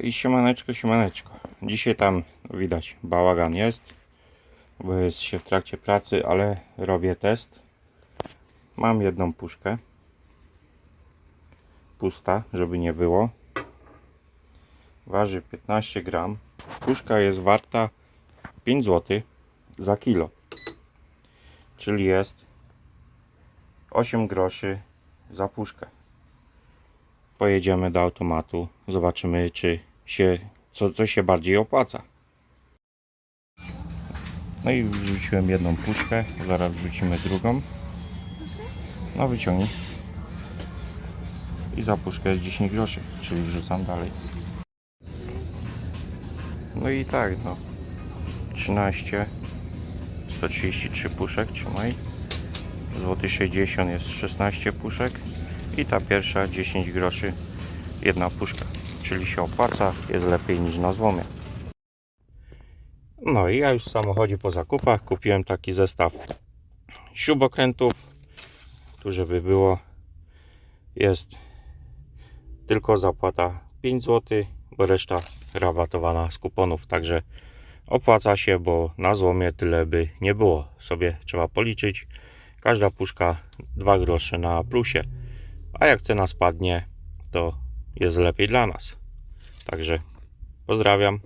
I siemaneczko, siemaneczko. Dzisiaj tam widać bałagan jest, bo jest się w trakcie pracy, ale robię test. Mam jedną puszkę. Pusta, żeby nie było. Waży 15 gram. Puszka jest warta 5 zł za kilo. Czyli jest 8 groszy za puszkę pojedziemy do automatu, zobaczymy czy się, co, co się bardziej opłaca. No i wrzuciłem jedną puszkę, zaraz wrzucimy drugą. No wyciągnij. I za puszkę jest 10 groszy, czyli wrzucam dalej. No i tak, no. 13, 133 puszek, trzymaj. Złoty 60 jest 16 puszek i ta pierwsza 10 groszy jedna puszka. Czyli się opłaca, jest lepiej niż na złomie. No i ja już w samochodzie po zakupach kupiłem taki zestaw śrubokrętów tu żeby było jest tylko zapłata 5 zł bo reszta rabatowana z kuponów także opłaca się, bo na złomie tyle by nie było. Sobie trzeba policzyć. Każda puszka 2 grosze na plusie a jak cena spadnie, to jest lepiej dla nas. Także pozdrawiam.